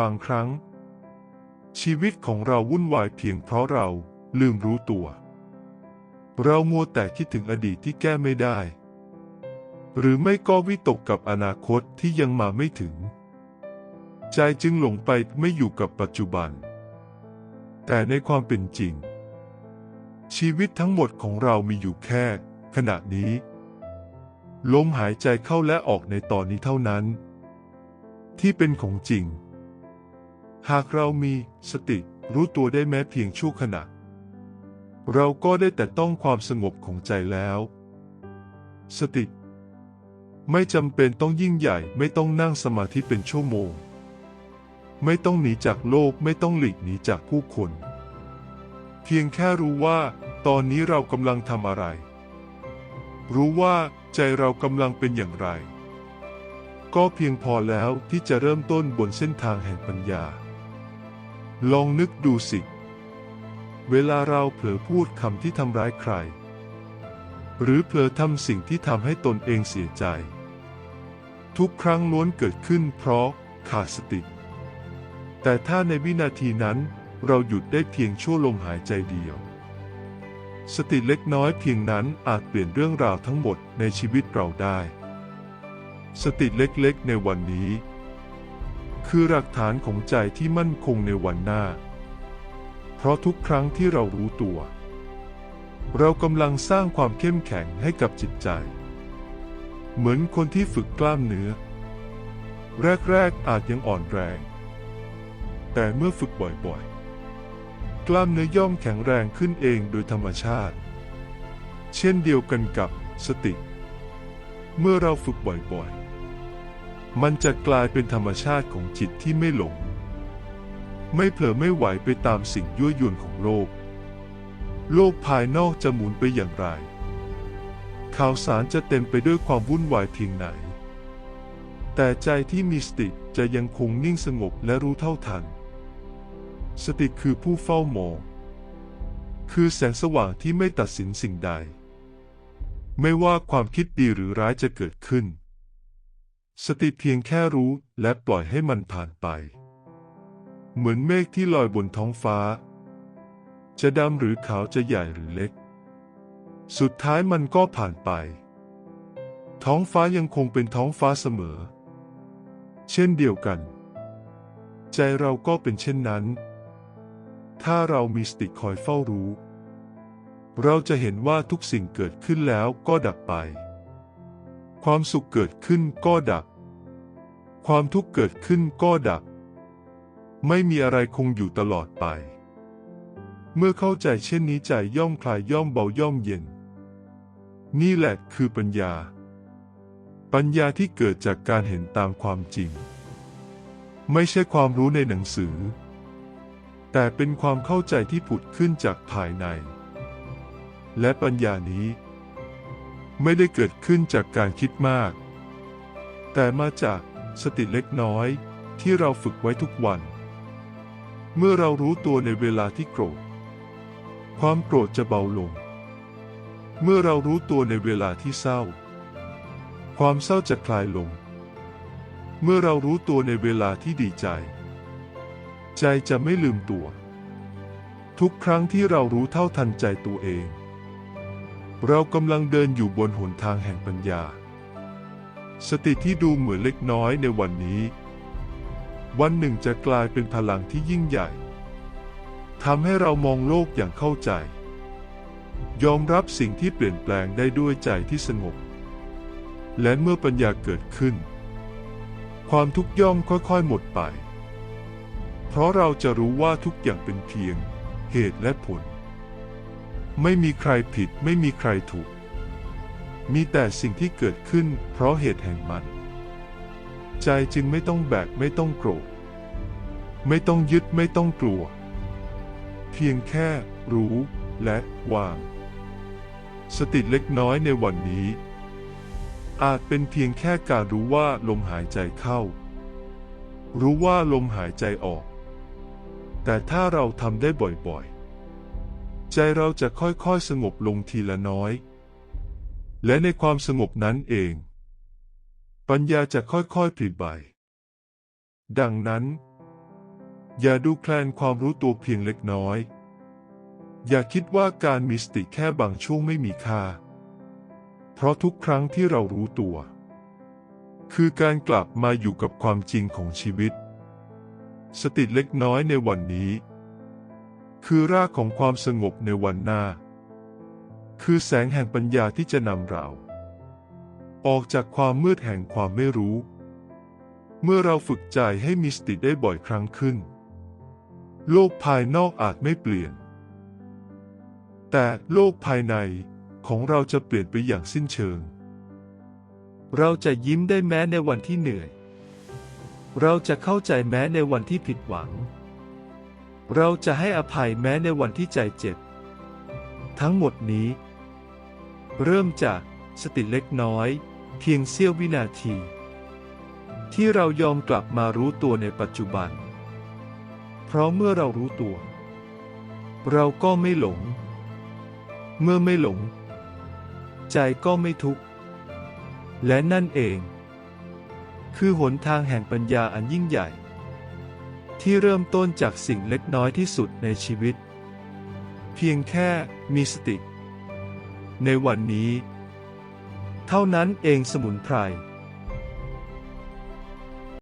บางครั้ง ชีวิตของเราวุ่นวายเพียงเพราะเราลืมรู้ตัว เรามัวแต่คิดถึงอดีตที่แก้ไม่ได้ หรือไม่ก็วิตกกับอนาคตที่ยังมาไม่ถึง ใจจึงหลงไปไม่อยู่กับปัจจุบัน แต่ในความเป็นจริง ชีวิตทั้งหมดของเรามีอยู่แค่ ขณะนี้ลมหายใจเข้าและออกในตอนนี้เท่านั้น ที่เป็นของจริง หากเรามีสติรู้ตัวได้แม้เพียงชั่วขณะ เราก็ได้แต่ต้องความสงบของใจแล้ว สติ ไม่จำเป็นต้องยิ่งใหญ่ไม่ต้องนั่งสมาธิเป็นชั่วโมง ไม่ต้องหนีจากโลกไม่ต้องหลีกหนีจากผู้คน เพียงแค่รู้ว่า ตอนนี้เรากำลังทำอะไร รู้ว่าใจเรากำลังเป็นอย่างไร ก็เพียงพอแล้วที่จะเริ่มต้นบนเส้นทางแห่งปัญญา ลองนึกดูสิ เวลาเราเผลอพูดคำที่ทำร้ายใคร หรือเผลอทำสิ่งที่ทำให้ตนเองเสียใจ ทุกครั้งล้วนเกิดขึ้นเพราะขาดสติ แต่ถ้าในวินาทีนั้นเราหยุดได้เพียงชั่วลมหายใจเดียว สติเล็กน้อยเพียงนั้นอาจเปลี่ยนเรื่องราวทั้งหมดในชีวิตเราได้ สติเล็กๆในวันนี้ คือหลักฐานของใจที่มั่นคงในวันหน้า เพราะทุกครั้งที่เรารู้ตัว เรากำลังสร้างความเข้มแข็งให้กับจิตใจ เหมือนคนที่ฝึกกล้ามเนื้อ แรกๆอาจยังอ่อนแรง แต่เมื่อฝึกบ่อยๆ กล้ามเนื้อย่อมแข็งแรงขึ้นเองโดยธรรมชาติ เช่นเดียวกันกับสติ เมื่อเราฝึกบ่อยๆ มันจะกลายเป็นธรรมชาติของจิตที่ไม่หลง ไม่เผลอไม่ไหวไปตามสิ่งยั่วยวนของโลก โลกภายนอกจะหมุนไปอย่างไร ข่าวสารจะเต็มไปด้วยความวุ่นวายเพียงไหน แต่ใจที่มีสติจะยังคงนิ่งสงบและรู้เท่าทัน สติคือผู้เฝ้ามอง คือแสงสว่างที่ไม่ตัดสินสิ่งใด ไม่ว่าความคิดดีหรือร้ายจะเกิดขึ้น สติเพียงแค่รู้และปล่อยให้มันผ่านไป เหมือนเมฆที่ลอยบนท้องฟ้า จะดำหรือขาวจะใหญ่หรือเล็ก สุดท้ายมันก็ผ่านไป ท้องฟ้ายังคงเป็นท้องฟ้าเสมอ เช่นเดียวกัน ใจเราก็เป็นเช่นนั้น ถ้าเรามีสติคอยเฝ้ารู้ เราจะเห็นว่าทุกสิ่งเกิดขึ้นแล้วก็ดับไป ความสุขเกิดขึ้นก็ดับ ความทุกข์เกิดขึ้นก็ดับ ไม่มีอะไรคงอยู่ตลอดไป เมื่อเข้าใจเช่นนี้ใจย่อมคลายย่อมเบาย่อมเย็น นี่แหละคือปัญญา ปัญญาที่เกิดจากการเห็นตามความจริง ไม่ใช่ความรู้ในหนังสือ แต่เป็นความเข้าใจที่ผุดขึ้นจากภายใน และปัญญานี้ ไม่ได้เกิดขึ้นจากการคิดมาก แต่มาจากสติเล็กน้อยที่เราฝึกไว้ทุกวัน เมื่อเรารู้ตัวในเวลาที่โกรธ ความโกรธจะเบาลง เมื่อเรารู้ตัวในเวลาที่เศร้า ความเศร้าจะคลายลง เมื่อเรารู้ตัวในเวลาที่ดีใจ ใจจะไม่ลืมตัว ทุกครั้งที่เรารู้เท่าทันใจตัวเอง เรากำลังเดินอยู่บนหนทางแห่งปัญญา สติที่ดูเหมือนเล็กน้อยในวันนี้ วันหนึ่งจะกลายเป็นพลังที่ยิ่งใหญ่ทำให้เรามองโลกอย่างเข้าใจ ยอมรับสิ่งที่เปลี่ยนแปลงได้ด้วยใจที่สงบ และเมื่อปัญญาเกิดขึ้น ความทุกข์ย่อมค่อยๆหมดไป เพราะเราจะรู้ว่าทุกอย่างเป็นเพียงเหตุและผล ไม่มีใครผิดไม่มีใครถูก มีแต่สิ่งที่เกิดขึ้นเพราะเหตุแห่งมัน ใจจึงไม่ต้องแบกไม่ต้องโกรธ ไม่ต้องยึดไม่ต้องกลัว เพียงแค่รู้และวาง สติเล็กน้อยในวันนี้ อาจเป็นเพียงแค่การรู้ว่าลมหายใจเข้า รู้ว่าลมหายใจออก แต่ถ้าเราทำได้บ่อยๆ ใจเราจะค่อยๆสงบลงทีละน้อย และในความสงบนั้นเอง ปัญญาจะค่อยๆผลิใบ ดังนั้น อย่าดูแคลนความรู้ตัวเพียงเล็กน้อย อย่าคิดว่าการมีสติแค่บางช่วงไม่มีค่า เพราะทุกครั้งที่เรารู้ตัว คือการกลับมาอยู่กับความจริงของชีวิต สติเล็กน้อยในวันนี้ คือรากของความสงบในวันหน้า คือแสงแห่งปัญญาที่จะนำเรา ออกจากความมืดแห่งความไม่รู้ เมื่อเราฝึกใจให้มีสติได้บ่อยครั้งขึ้น โลกภายนอกอาจไม่เปลี่ยน แต่โลกภายในของเราจะเปลี่ยนไปอย่างสิ้นเชิง เราจะยิ้มได้แม้ในวันที่เหนื่อย เราจะเข้าใจแม้ในวันที่ผิดหวัง เราจะให้อภัยแม้ในวันที่ใจเจ็บ ทั้งหมดนี้ เริ่มจากสติเล็กน้อย เพียงเสี้ยววินาที ที่เรายอมกลับมารู้ตัวในปัจจุบัน เพราะเมื่อเรารู้ตัว เราก็ไม่หลง เมื่อไม่หลง ใจก็ไม่ทุกข์ และนั่นเอง คือหนทางแห่งปัญญาอันยิ่งใหญ่ ที่เริ่มต้นจากสิ่งเล็กน้อยที่สุดในชีวิต เพียงแค่มีสติ ในวันนี้ เท่านั้นเองสมุนไพร